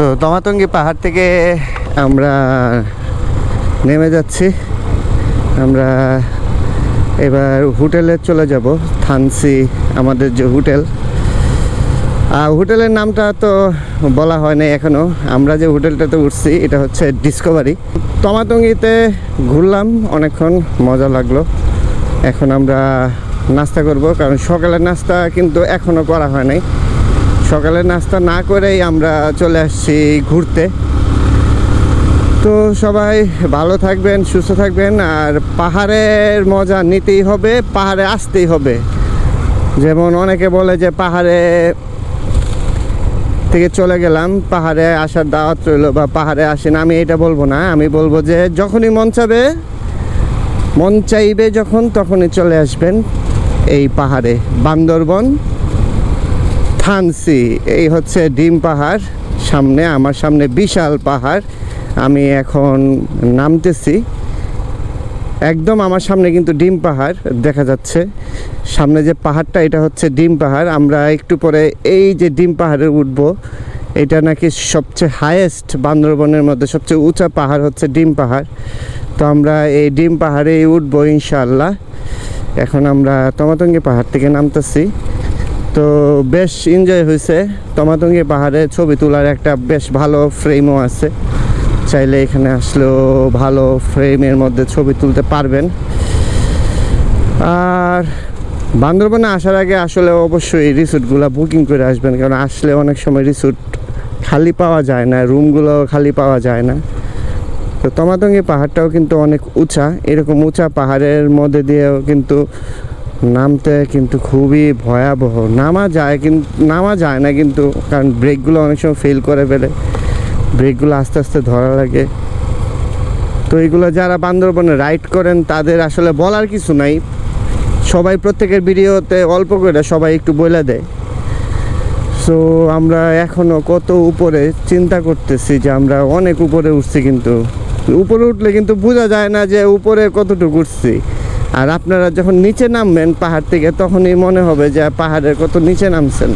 তো তমাতঙ্গি পাহাড় থেকে আমরা নেমে যাচ্ছি। আমরা এবার হোটেলে চলে যাব, থানসি আমাদের যে হোটেল। আর হোটেলের নামটা তো বলা হয় নাই এখনও আমরা যে হোটেলটাতে উঠছি, এটা হচ্ছে ডিসকভারি তমাতঙ্গিতে ঘুরলাম অনেকক্ষণ, মজা লাগল। এখন আমরা নাস্তা করব, কারণ সকালের নাস্তা কিন্তু এখনও করা হয় নাই। সকালের নাস্তা না করেই আমরা চলে আসছি ঘুরতে। তো সবাই ভালো থাকবেন, সুস্থ থাকবেন, আর পাহাড়ের মজা নিতেই হবে, পাহাড়ে আসতেই হবে। যেমন অনেকে বলে যে পাহাড়ে থেকে চলে গেলাম, পাহাড়ে আসার দাওয়াত রইল বা পাহাড়ে আসেন, আমি এটা বলব না, আমি বলব যে যখনই মন চাবে, মন চাইবে যখন, তখনই চলে আসবেন এই পাহাড়ে। বান্দরবন থানসি এই হচ্ছে ডিম পাহাড়, সামনে, আমার সামনে বিশাল পাহাড়। আমি এখন নামতেছি। একদম আমার সামনে কিন্তু ডিম পাহাড় দেখা যাচ্ছে। সামনে যে পাহাড়টা, এটা হচ্ছে ডিম পাহাড়। আমরা একটু পরে এই যে ডিম পাহাড়ে উঠবো, এটা নাকি সবচেয়ে হায়েস্ট বান্দরবনের মধ্যে সবচেয়ে উঁচা পাহাড় হচ্ছে ডিম পাহাড়। তো আমরা এই ডিম পাহাড়েই উঠবো ইনশাল্লাহ এখন আমরা তমাতঙ্গি পাহাড় থেকে নামতেছি। তো বেশ এনজয় হয়েছে তমাতঙ্গি পাহাড়ে ছবি তোলার একটা বেশ ভালো ফ্রেমও আছে। চাইলে এখানে আসলেও ভালো ফ্রেমের মধ্যে ছবি তুলতে পারবেন। আর বান্দরবনে আসার আগে আসলে অবশ্যই রিসোর্টগুলো বুকিং করে আসবেন, কারণ আসলে অনেক সময় রিসোর্ট খালি পাওয়া যায় না রুমগুলো খালি পাওয়া যায় না। তো তমাতঙ্গি পাহাড়টাও কিন্তু অনেক উঁচা। এরকম উঁচা পাহাড়ের মধ্যে দিয়েও কিন্তু নামতে কিন্তু খুবই ভয়াবহ। নামা যায় কিন্তু নামা যায় না কিন্তু, কারণ ব্রেকগুলো অনেক সময় ফেল করে ফেলে। ব্রেকগুলো আস্তে আস্তে ধরা লাগে। তো এইগুলো যারা বান্দরবনে রাইড করেন, তাদের আসলে বলার কিছু নাই। সবাই প্রত্যেকের ভিডিওতে অল্প করে সবাই একটু বলে দেয়। সো আমরা এখনও কত উপরে চিন্তা করতেছি যে আমরা অনেক উপরে উঠছি কিন্তু। উপরে উঠলে কিন্তু বোঝা যায় না যে উপরে কতটুকু উঠছি। আর আপনারা যখন নিচে নামবেন পাহাড় থেকে, তখনই মনে হবে যে পাহাড়ের কত নিচে নামছেন।